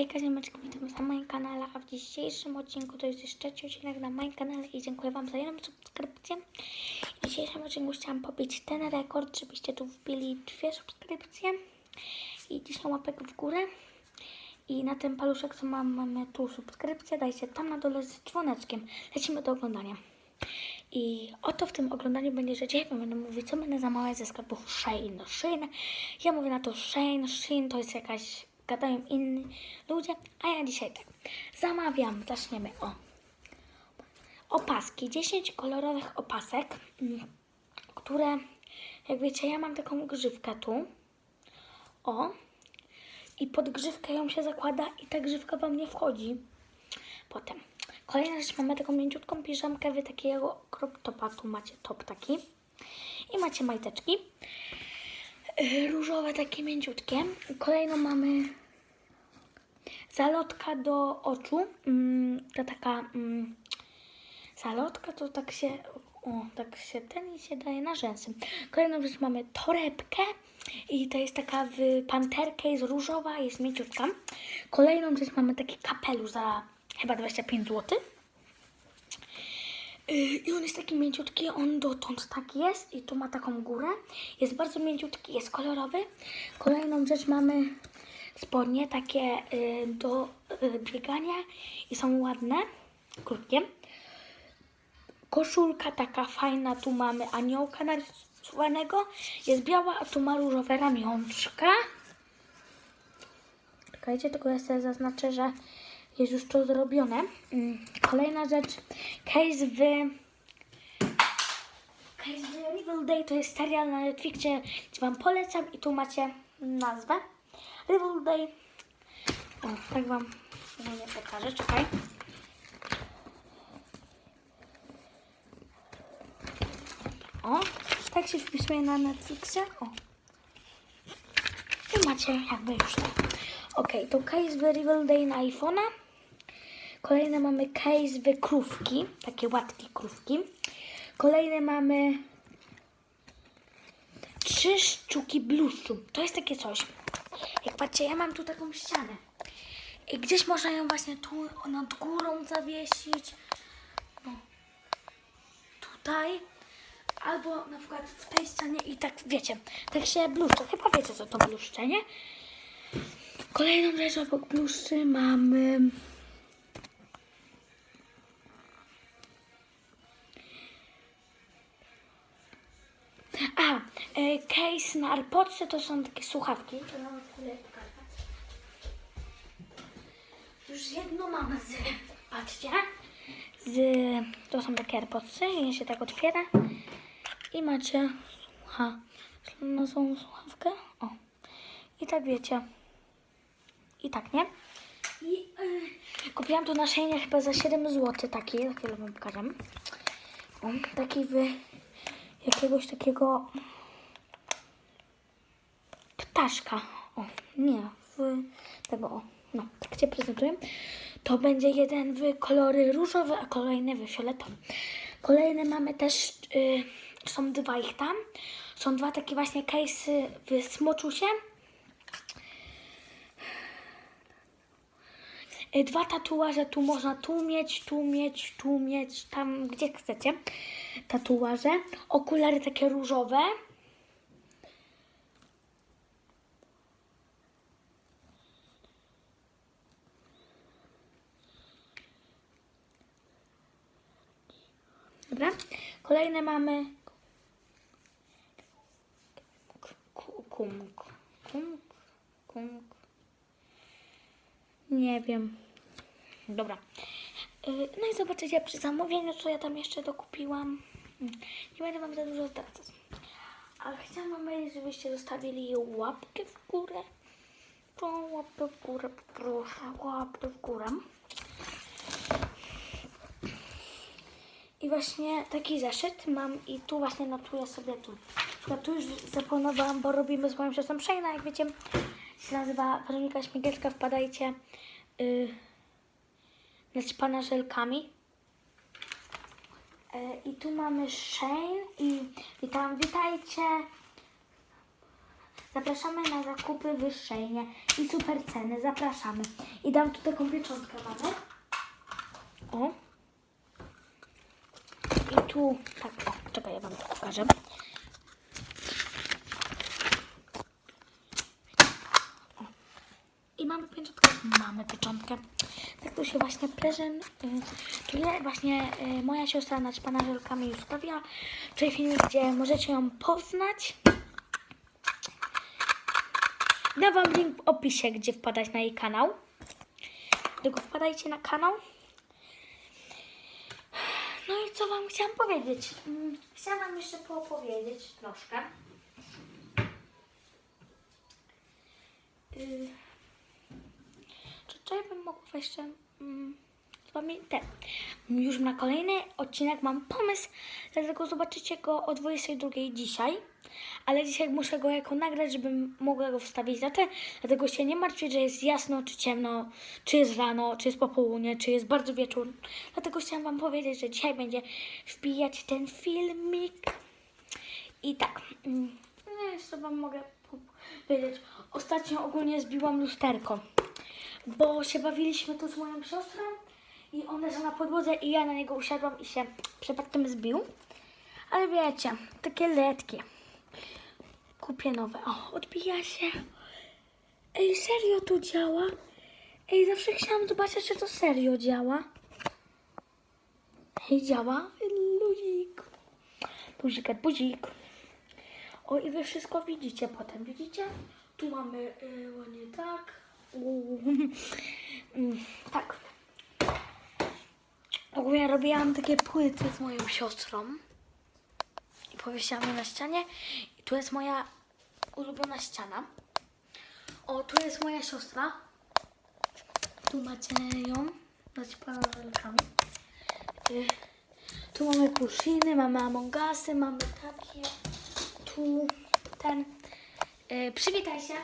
Hejka, ziomeczki, witam na moim kanale, a w dzisiejszym odcinku to jest już trzeci odcinek na moim kanale i dziękuję Wam za jedną subskrypcję. W dzisiejszym odcinku chciałam pobić ten rekord, żebyście tu wbili dwie subskrypcje i 10 łapek w górę. I na ten paluszek, co mam, mamy tu subskrypcję, dajcie tam na dole z dzwoneczkiem. Lecimy do oglądania. I oto w tym oglądaniu będzie rzecz, ja będę mówić, co będę zamawiać ze sklepu Shein. Shein, ja mówię na to Shein, Shein to jest jakaś, gadają inni ludzie, a ja dzisiaj tak, zamawiam, zaczniemy o opaski, 10 kolorowych opasek, mm, które, jak wiecie, ja mam taką grzywkę tu, o, i pod grzywkę ją się zakłada i ta grzywka wam nie wchodzi. Potem kolejna rzecz, mamy taką mięciutką piżamkę, wy takiego crop topa, tu macie top taki i macie majteczki. Różowe takie mięciutkie. Kolejną mamy zalotka do oczu. Mm, to taka mm, zalotka to tak się, o, tak się ten i się daje na rzęsy. Kolejną rzecz mamy torebkę i to jest taka w panterkę, jest różowa, jest mięciutka. Kolejną rzecz mamy taki kapelusz za chyba 25 zł. Yy, I on jest taki mięciutki, on dotąd tak jest i tu ma taką górę. Jest bardzo mięciutki, jest kolorowy. Kolejną rzecz mamy spodnie takie yy, do yy, biegania i są ładne, krótkie. Koszulka taka fajna, tu mamy aniołka narysowanego. Jest biała, a tu ma różowe ramionczka. Czekajcie, tylko ja sobie zaznaczę, że jest już to zrobione. Mm, Kolejna rzecz, case w... Case w Riverdale to jest serial na Netflixie, gdzie Wam polecam i tu macie nazwę. Riverdale. O, tak Wam nie pokażę, czekaj. O, tak się wpisuje na Netflixie. O. I macie jakby już to. Ok, to case w Riverdale na iPhone'a. Kolejne mamy case w krówki, takie łatki krówki. Kolejne mamy trzy sztuki bluszczu. To jest takie coś. Jak patrzcie, ja mam tu taką ścianę. I gdzieś można ją właśnie tu nad górą zawiesić. No. Tutaj. Albo na przykład w tej ścianie i tak wiecie, tak się bluszcze. Chyba wiecie co to bluszcze, nie? Kolejną rzecz obok bluszczy mamy A, e, case na AirPodsy to są takie słuchawki. To wam chwilę. Już jedno mamy z, patrzcie, z, to są takie AirPodsy i się tak otwiera i macie, ha, na tą słuchawkę, o, i tak wiecie, i tak, nie? I y, kupiłam to na chyba za 7 zł taki, chwilę wam pokażę. O, taki w jakiegoś takiego ptaszka. O, nie, w tego, o, no, tak Cię prezentuję. To będzie jeden w kolory różowe, a kolejny w fioletowy. Kolejne mamy też, y, są dwa ich tam. Są dwa takie właśnie case'y w smoczusie. Y, Dwa tatuaże, tu można tu mieć, tu mieć, tu mieć, tam gdzie chcecie. Tatuaże. Okulary takie różowe. Dobra. Kolejne mamy. Ku- Kumk. Kumk. Kumk. Nie wiem. Dobra. Y, No i zobaczycie przy zamówieniu, co ja tam jeszcze dokupiłam. Mm, Nie będę wam za dużo zdradzać. Ale chciałam wam powiedzieć, żebyście zostawili łapkę w górę. To łapkę w górę, proszę, łapkę w górę. I właśnie taki zeszyt mam i tu właśnie notuję sobie tu. Przykład tu już zaplanowałam, bo robimy z moją siostrą Przejna, jak wiecie, się nazywa Weronika Śmigielska, wpadajcie yy, na pana żelkami. E, I tu mamy Shane i witam, witajcie. Zapraszamy na zakupy wyższej nie? i super ceny. Zapraszamy. I dam tu taką pieczątkę mamy. O. I tu, tak, o, czekaj, ja wam to pokażę. O. I mamy pieczątkę. Mamy pieczątkę. Tak tu się właśnie prezent. Y, właśnie y, moja siostra naćpana żelkami już stawiła. Czyli filmik, gdzie możecie ją poznać. Dam wam link w opisie, gdzie wpadać na jej kanał. Tylko wpadajcie na kanał. No i co wam chciałam powiedzieć? Mm, Chciałam wam jeszcze poopowiedzieć troszkę. Yy, ja bym mogła jeszcze mm, ten. Już na kolejny odcinek mam pomysł, dlatego zobaczycie go o 22 dzisiaj. Ale dzisiaj muszę go jako nagrać, żebym mogła go wstawić na ten. Dlatego się nie martwić, że jest jasno czy ciemno, czy jest rano, czy jest popołudnie, czy jest bardzo wieczór. Dlatego chciałam Wam powiedzieć, że dzisiaj będzie wbijać ten filmik. I tak, mm, no jeszcze Wam mogę powiedzieć. Ostatnio ogólnie zbiłam lusterko, bo się bawiliśmy tu z moją siostrą i on leżał na podłodze i ja na niego usiadłam i się przypadkiem zbił. Ale wiecie, takie letkie. Kupię nowe. O, odbija się. Ej, serio to działa? Ej, zawsze chciałam zobaczyć, czy to serio działa. Ej, działa. Luzik. Luzik, buzik. O, i wy wszystko widzicie potem, widzicie? Tu mamy y, tak. Tak. Ogólnie robiłam takie płyty z moją siostrą i powiesiłam je na ścianie. I tu jest moja ulubiona ściana. O, tu jest moja siostra. Tu macie ją. Znaczy pana. Y, Tu mamy pushiny, mamy amongasy, mamy takie. Tu ten. Y, Przywitaj się.